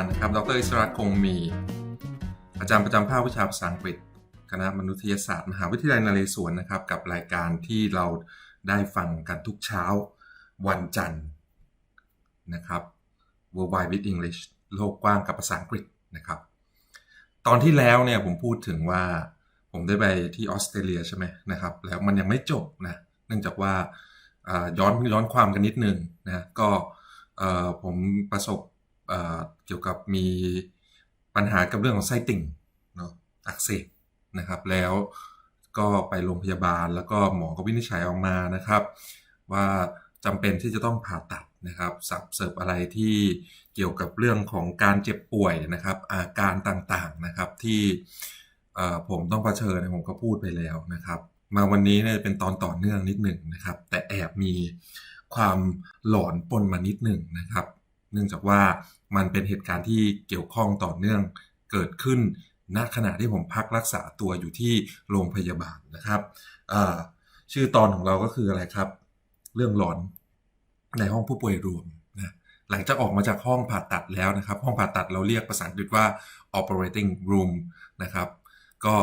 ารนะครับ ดรอิสระคงมี อาจารย์ประจำภาควิชาภาษาอังกฤษ คณะมนุษยศาสตร์ มหาวิทยาลัยนเรศวรนะครับ กับรายการที่เราได้ฟังกันทุกเช้าวันจันทร์นะครับ Worldwide with English โลกกว้างกับภาษาอังกฤษนะครับ ตอนที่แล้วเนี่ยผมพูดถึงว่าผมได้ไปที่ออสเตรเลียใช่ไหมนะครับ แล้วมันยังไม่จบนะ เนื่องจากว่าย้อนย้อนความกันนิดนึงนะ ก็ผมประสบ เกี่ยวกับมีปัญหากับเรื่องของไส้ติ่งเนาะอักเสบนะครับ แล้วก็ไปโรงพยาบาลแล้วก็หมอก็วินิจฉัยออกมานะครับ ว่าจำเป็นที่จะต้องผ่าตัดนะครับสับเสิร์ฟอะไรที่เกี่ยวกับเรื่องของการเจ็บป่วยนะครับ อาการต่างๆนะครับที่ผมต้องเผชิญผมก็พูดไปแล้วนะครับ มาวันนี้เนี่ยเป็นตอนต่อเนื่องนิดหนึ่งนะครับ แต่แอบมีความหลอนปนมานิดหนึ่งนะครับ เนื่องจากว่ามันเป็นเหตุการณ์ที่เกี่ยวข้องต่อเนื่องเกิดขึ้นณขณะที่ผมพักรักษาตัวอยู่ที่โรงพยาบาลนะครับชื่อตอนของเราก็คืออะไรครับ เรื่องหลอนในห้องผู้ป่วยรวมนะหลังจากออกมาจากห้องผ่าตัดแล้วนะครับ ห้องผ่าตัดเราเรียกภาษาอังกฤษว่า operating room นะครับ ก็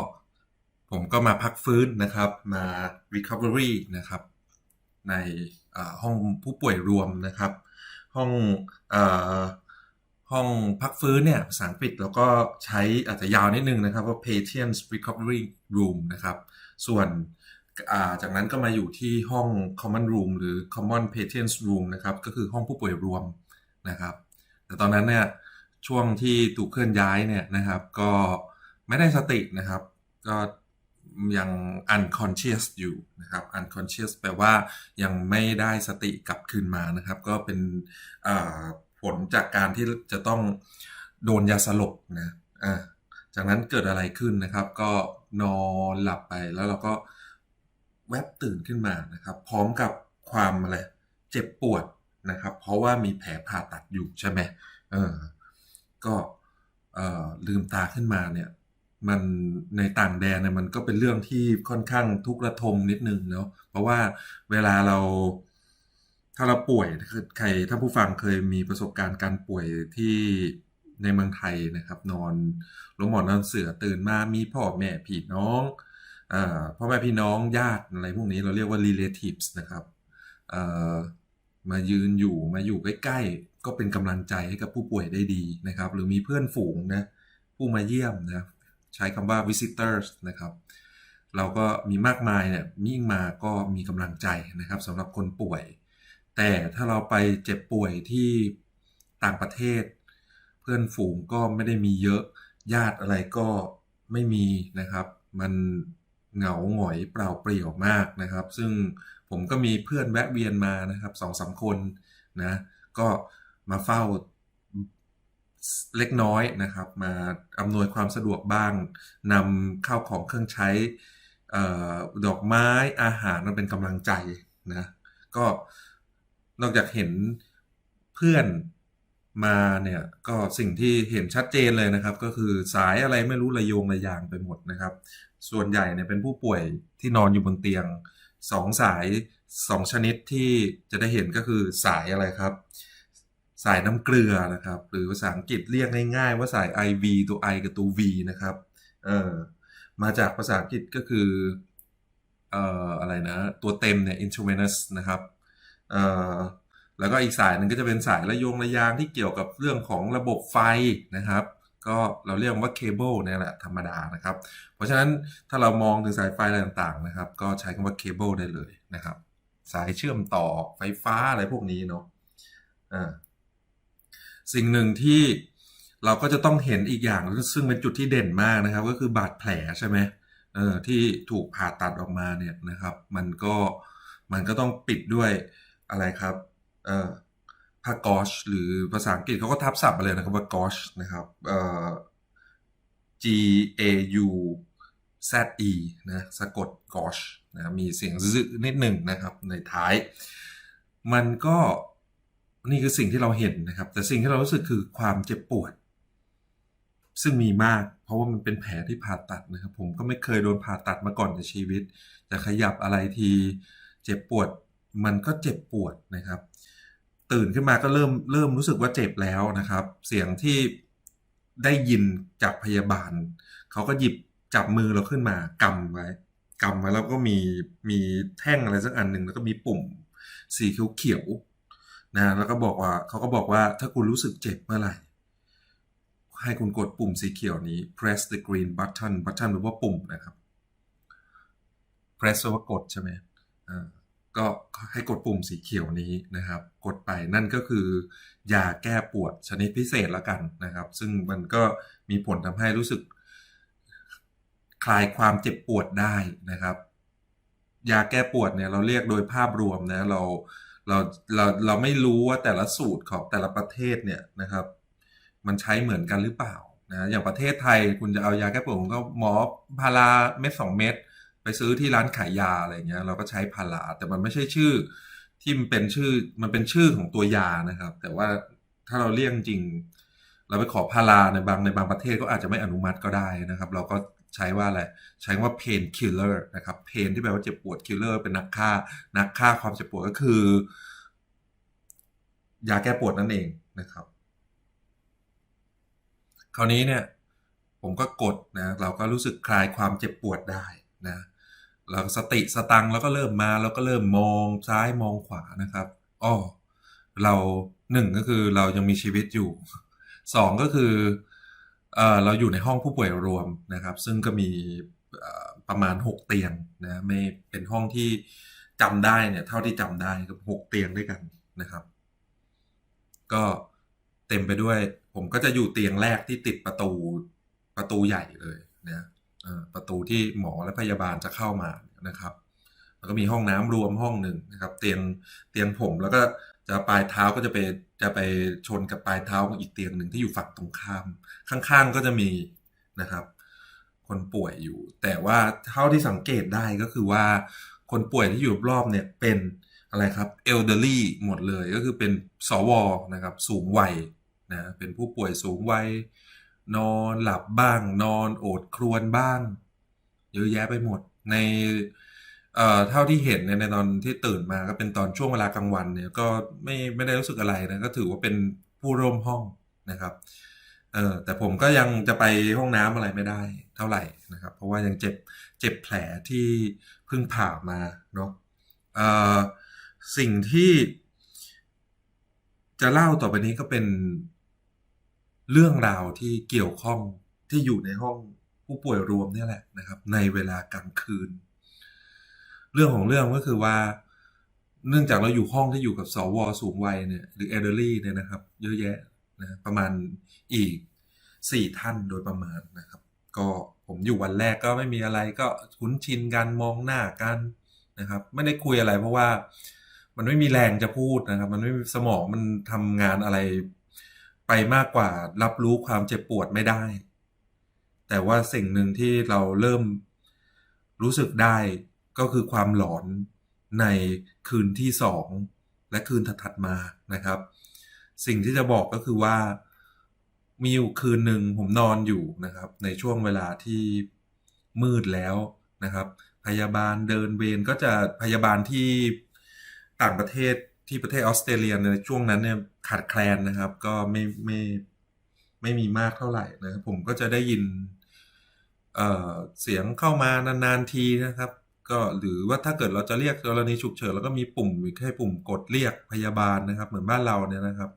ผมก็มาพักฟื้นนะครับมา recovery นะครับในห้องผู้ป่วยรวมนะครับ ห้องห้องพักฟื้นเนี่ยภาษาอังกฤษเราก็ใช้อาจจะยาวนิดนึงนะครับว่า Patient recovery room นะครับ ส่วนาจากนั้นก็มาอยู่ที่ห้อง common room หรือ common patients room นะครับ ก็คือห้องผู้ป่วยรวมนะครับ แต่ตอนนั้นเนี่ยช่วงที่ถูกเคลื่อนย้ายเนี่ยนะครับ ก็ไม่ได้สตินะครับ ก็ ยัง unconscious อยู่นะครับ unconscious แปลว่ายังไม่ได้สติกลับคืนมานะครับ ก็เป็นผลจากการที่จะต้องโดนยาสลบนะอ่าจากนั้นเกิดอะไรขึ้นนะครับ ก็นอนหลับไปแล้วเราก็แวบตื่นขึ้นมานะครับ พร้อมกับความอะไรเจ็บปวดนะครับ เพราะว่ามีแผลผ่าตัดอยู่ใช่ไหมเออก็เออลืมตาขึ้นมาเนี่ย มันในต่างแดนเนี่ยมันก็เป็นเรื่องที่ค่อนข้างทุกข์ระทมนิดนึงเนาะเพราะว่าเวลาเราถ้าเราป่วยใครถ้าผู้ฟังเคยมีประสบการณ์การป่วยที่ในเมืองไทยนะครับ นอนโรงหมอนนอนเสือตื่นมามีพ่อแม่พี่น้องอพ่อแม่พี่น้องญาติอะไรพวกนี้เราเรียกว่า relatives นะครับมายืนอยู่มาอยู่ใกล้ๆ ก็เป็นกำลังใจให้กับผู้ป่วยได้ดีนะครับ หรือมีเพื่อนฝูงนะผู้มาเยี่ยมนะ ใช้คำว่า visitors นะครับ เราก็มีมากมายเนี่ยยิ่งมาก็มีกำลังใจนะครับสำหรับคนป่วย แต่ถ้าเราไปเจ็บป่วยที่ต่างประเทศ เพื่อนฝูงก็ไม่ได้มีเยอะญาติอะไรก็ไม่มีนะครับ มันเหงาหงอยเปล่าเปลี่ยวมากนะครับ ซึ่งผมก็มีเพื่อนแวะเวียนมานะครับสองสามคนนะก็มาเฝ้า เล็กน้อยนะครับ มาอำนวยความสะดวกบ้างนำข้าวของเครื่องใช้ออดอกไม้อาหารมันเป็นกำลังใจนะก็นอกจากเห็นเพื่อนมาเนี่ยก็สิ่งที่เห็นชัดเจนเลยนะครับ ก็คือสายอะไรไม่รู้ระโยงระยางไปหมดนะครับ ส่วนใหญ่เนี่ยเป็นผู้ป่วยที่นอนอยู่บนเตียงสองสายสองชนิดที่จะได้เห็นก็คือสายอะไรครับ สายน้ำเกลือนะครับ หรือภาษาอังกฤษเรียกง่ายๆ ว่าสาย IV ตัว I กับตัว V นะครับเออมาจากภาษาอังกฤษก็คือเอ่ออะไรนะ ตัวเต็มเนี่ย intravenous นะครับเอ่อแล้วก็อีกสายหนึ่งก็จะเป็นสายระยงระยางที่เกี่ยวกับเรื่องของระบบไฟนะครับ ก็เราเรียกว่าเคเบิลนี่แหละธรรมดานะครับ เพราะฉะนั้นถ้าเรามองถึงสายไฟอะไรต่างๆนะครับ ก็ใช้คำว่าเคเบิลได้เลยนะครับ สายเชื่อมต่อไฟฟ้าอะไรพวกนี้เนาะอ่า สิ่งหนึ่งที่เราก็จะต้องเห็นอีกอย่างซึ่งเป็นจุดที่เด่นมากนะครับ ก็คือบาดแผลใช่ไหมเออที่ถูกผ่าตัดออกมาเนี่ยนะครับ มันก็มันก็ต้องปิดด้วยอะไรครับเอ่อผ้ากอชหรือภาษาอังกฤษเขาก็ทับศัพท์มาเลยนะครับว่ากอชนะครับเอ่อ G A U Z E นะสะกดกอชนะมีเสียงซึนิดหนึ่งนะครับในท้าย มันก็ นี่คือสิ่งที่เราเห็นนะครับ แต่สิ่งที่เรารู้สึกคือความเจ็บปวด ซึ่งมีมาก เพราะว่ามันเป็นแผลที่ผ่าตัดนะครับ ผมก็ไม่เคยโดนผ่าตัดมาก่อนในชีวิต จะขยับอะไรทีเจ็บปวด มันก็เจ็บปวดนะครับ ตื่นขึ้นมาก็เริ่มเริ่มรู้สึกว่าเจ็บแล้วนะครับ เสียงที่ได้ยินจากพยาบาลเขาก็หยิบจับมือเราขึ้นมากำไว้กำไว้แล้วก็มีมีแท่งอะไรสักอันหนึ่งแล้วก็มีปุ่มสีเขียว นะแล้วก็บอกว่าเขาก็บอกว่าถ้าคุณรู้สึกเจ็บเมื่อไหร่ ให้คุณกดปุ่มสีเขียวนี้ press the green button button แปลว่าปุ่มนะครับ press แปลว่ากดใช่ไหมอ่าก็ให้กดปุ่มสีเขียวนี้นะครับ กดไปนั่นก็คือยาแก้ปวดชนิดพิเศษละกันนะครับ ซึ่งมันก็มีผลทำให้รู้สึก คลายความเจ็บปวดได้นะครับ ยาแก้ปวดเนี่ยเราเรียกโดยภาพรวมนะเรา เราเราเราไม่รู้ว่าแต่ละสูตรของแต่ละประเทศเนี่ยนะครับ มันใช้เหมือนกันหรือเปล่านะอย่างประเทศไทยคุณจะเอายาแก้ปวดคุณก็หมอพาราเม็ดสองเม็ดไปซื้อที่ร้านขายยาอะไรเงี้ยเราก็ใช้พาราแต่มันไม่ใช่ชื่อ ที่มันเป็นชื่อมันเป็นชื่อของตัวยานะครับ แต่ว่าถ้าเราเรียกจริง เราไปขอพาราในบางในบางประเทศก็อาจจะไม่อนุมัติก็ได้นะครับ เราก็ ใช้ว่าอะไร ใช้ว่า pain killer นะครับ pain ที่แปลว่าเจ็บปวด killer เป็นนักฆ่า นักฆ่าความเจ็บปวดก็คือยาแก้ปวดนั่นเองนะครับ คราวนี้เนี่ยผมก็กดนะเราก็รู้สึกคลายความเจ็บปวดได้นะเราสติสตังแล้วก็เริ่มมาแล้วก็เริ่มมองซ้ายมองขวานะครับอ้อเราหนึ่งก็คือเรายังมีชีวิตอยู่สองก็คือ เราอยู่ในห้องผู้ป่วยรวมนะครับ ซึ่งก็มีประมาณ 6 เตียงนะไม่เป็นห้องที่จำได้เนี่ยเท่าที่จำได้ก็หกเตียงด้วยกันนะครับ ก็เต็มไปด้วย ผมก็จะอยู่เตียงแรกที่ติดประตูประตูใหญ่เลยนะประตูที่หมอและพยาบาลจะเข้ามานะครับ แล้วก็มีห้องน้ำรวมห้องหนึ่งนะครับ เตียงเตียงผมแล้วก็ จะปลายเท้าก็จะไปจะไปชนกับปลายเท้าของอีกเตียงหนึ่งที่อยู่ฝั่งตรงข้าม ข้างๆก็จะมีนะครับ คนป่วยอยู่ แต่ว่าเท่าที่สังเกตได้ก็คือว่าคนป่วยที่อยู่รอบเนี่ยเป็นอะไรครับเอลเดอรี่หมดเลยก็คือเป็นสวนะครับ สูงวัยนะเป็นผู้ป่วยสูงวัยนอนหลับบ้าง นอนโอดครวญบ้าง เยอะแยะไปหมดใน เอ่อเท่าที่เห็นเนี่ยในตอนที่ตื่นมาก็เป็นตอนช่วงเวลากลางวันเนี่ยก็ไม่ไม่ได้รู้สึกอะไรนะก็ถือว่าเป็นผู้ร่วมห้องนะครับเออแต่ผมก็ยังจะไปห้องน้ำอะไรไม่ได้เท่าไหร่นะครับ เพราะว่ายังเจ็บเจ็บแผลที่เพิ่งผ่ามาเนาะเอ่อสิ่งที่ จะเล่าต่อไปนี้ก็เป็นเรื่องราวที่เกี่ยวข้องที่อยู่ในห้องผู้ป่วยรวมนี่แหละนะครับ ในเวลากลางคืน เรื่องของเรื่องก็คือว่า เนื่องจากเราอยู่ห้องที่อยู่กับสวสูงวัยเนี่ยหรือ elderly เนี่ยนะครับ เยอะแยะนะประมาณอีกสี่ท่านโดยประมาณนะครับ ก็ผมอยู่วันแรกก็ไม่มีอะไรก็คุ้นชินกันมองหน้ากันนะครับ ไม่ได้คุยอะไรเพราะว่ามันไม่มีแรงจะพูดนะครับ มันไม่มีสมองมันทำงานอะไรไปมากกว่ารับรู้ความเจ็บปวดไม่ได้ แต่ว่าสิ่งหนึ่งที่เราเริ่มรู้สึกได้ ก็คือความหลอนในคืนที่สองและคืนถัดๆมานะครับ สิ่งที่จะบอกก็คือว่ามีอยู่คืนหนึ่งผมนอนอยู่นะครับ ในช่วงเวลาที่มืดแล้วนะครับ พยาบาลเดินเวรก็จะพยาบาลที่ต่างประเทศที่ประเทศออสเตรเลียในช่วงนั้นเนี่ยขาดแคลนนะครับ ก็ไม่ไม่ไม่มีมากเท่าไหร่นะครับผมก็จะได้ยินเออเสียงเข้ามานานๆทีนะครับ ก็หรือว่าถ้าเกิดเราจะเรียกกรณีฉุกเฉินเราก็มีปุ่มอีกให้ปุ่มกดเรียกพยาบาลนะครับ เหมือนบ้านเราเนี่ยนะครับ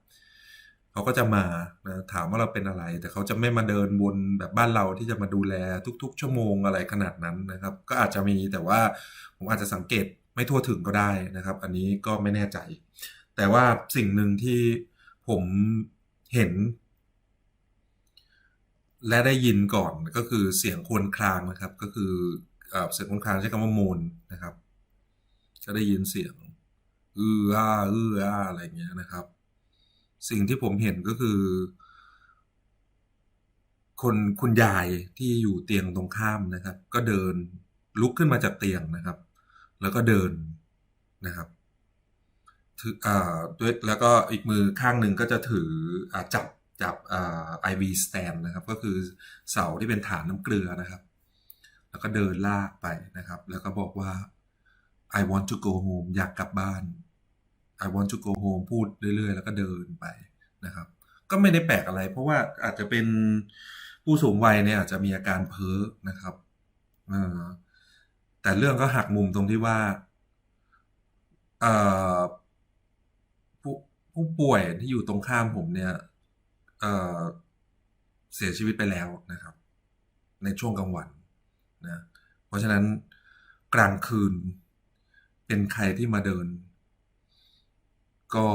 เขาก็จะมานะถามว่าเราเป็นอะไร แต่เขาจะไม่มาเดินวนแบบบ้านเราที่จะมาดูแลทุก ๆ ชั่วโมงอะไรขนาดนั้นนะครับ ก็อาจจะมีแต่ว่าผมอาจจะสังเกตไม่ทั่วถึงก็ได้นะครับ อันนี้ก็ไม่แน่ใจ แต่ว่าสิ่งหนึ่งที่ผมเห็น และได้ยินก่อนก็คือเสียงควญครางนะครับ ก็คือ เสียงครวญครางใช้คำว่ามูลนะครับ ก็ได้ยินเสียงอืออ้าอืออ้าอะไรอย่างเงี้ยนะครับ สิ่งที่ผมเห็นก็คือ คนคุณยายที่อยู่เตียงตรงข้ามนะครับ ก็เดินลุกขึ้นมาจากเตียงนะครับ แล้วก็เดินนะครับถืออ่าด้วยแล้วก็อีกมือข้างหนึ่งก็จะถืออ่าจับจับอ่า IV stand นะครับ ก็คือเสาที่เป็นฐานน้ำเกลือนะครับ แล้วก็เดินลากไปนะครับ แล้วก็บอกว่า I want to go home อยากกลับบ้าน I want to go home พูดเรื่อยๆ แล้วก็เดินไปนะครับ ก็ไม่ได้แปลกอะไร เพราะว่าอาจจะเป็นผู้สูงวัยเนี่ยอาจจะมีอาการเพ้อนะครับแต่เรื่องก็หักมุมตรงที่ว่าผู้ผู้ป่วยที่อยู่ตรงข้ามผมเนี่ยเเสียชีวิตไปแล้วนะครับ ในช่วงกลางวัน นะ เพราะฉะนั้นกลางคืนเป็นใครที่มาเดิน ก็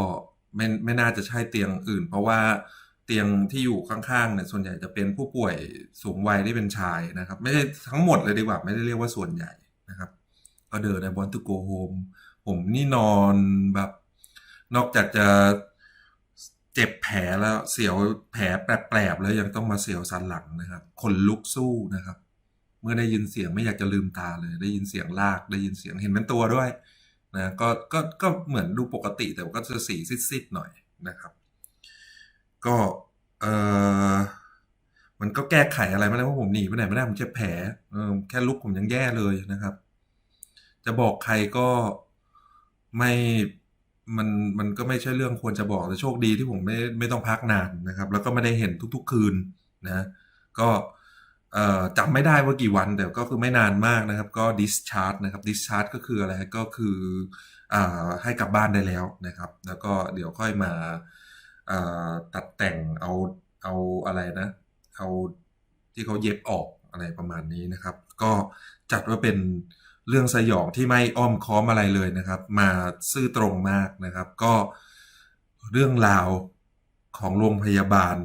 ไม่ไม่น่าจะใช่เตียงอื่น เพราะว่าเตียงที่อยู่ข้างๆเนี่ยส่วนใหญ่จะเป็นผู้ป่วยสูงวัยที่เป็นชายนะครับ ไม่ใช่ทั้งหมดเลยดีกว่า ไม่ได้เรียกว่าส่วนใหญ่นะครับ ก็เดินในบอนตุโกโฮมผมนี่นอนแบบ นอกจากจะเจ็บแผลแล้วเสียวแผลแปลบๆแล้วยังต้องมาเสียวสันหลังนะครับ คนลุกสู้นะครับ มื่อได้ยินเสียงไม่อยากจะลืมตาเลย ได้ยินเสียงลากได้ยินเสียงเห็นเป็นตัวด้วยนะก็ก็ก็เหมือนดูปกติแต่ก็จะสีซิดๆหน่อยนะครับ ก็เออมันก็แก้ไขอะไรไม่ได้เพราะผมหนีไปไหนไม่ได้ผมเจ็บแผลเออแค่ลุกผมยังแย่เลยนะครับ จะบอกใครก็ไม่มันมันก็ไม่ใช่เรื่องควรจะบอกแต่โชคดีที่ผมไม่ไม่ต้องพักนานนะครับ แล้วก็ไม่ได้เห็นทุก ๆ คืนนะ ก็ จำไม่ได้ว่ากี่วันแต่ก็คือไม่นานมากนะครับ ก็ discharge นะครับ discharge ก็คืออะไรก็คืออให้กลับบ้านได้แล้วนะครับ แล้วก็เดี๋ยวค่อยมาาตัดแต่งเอาเอาอะไรนะเอาที่เขาเย็บออกอะไรประมาณนี้นะครับ ก็จัดว่าเป็นเรื่องสยองที่ไม่อ้อมค้อมอะไรเลยนะครับ มาซื่อตรงมากนะครับ ก็เรื่องราวของโรงพยาบาล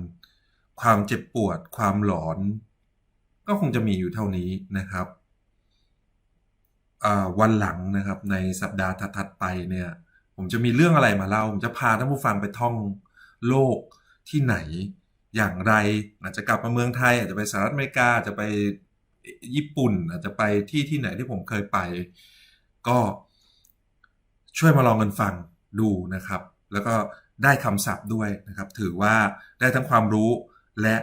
ความเจ็บปวด ความหลอน ก็คงจะมีอยู่เท่านี้นะครับวันหลังนะครับในสัปดาห์ถัดๆไปเนี่ย ผมจะมีเรื่องอะไรมาเล่า ผมจะพาท่านผู้ฟังไปท่องโลกที่ไหนอย่างไร อาจจะกลับมาเมืองไทย อาจจะไปสหรัฐอเมริกาอาจจะไปญี่ปุ่น อาจจะไปที่ที่ไหนที่ผมเคยไป ก็ช่วยมาลองกันฟังดูนะครับ แล้วก็ได้คำศัพท์ด้วยนะครับ ถือว่าได้ทั้งความรู้และ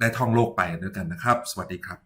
ได้ท่องโลกไปด้วยกันนะครับ สวัสดีครับ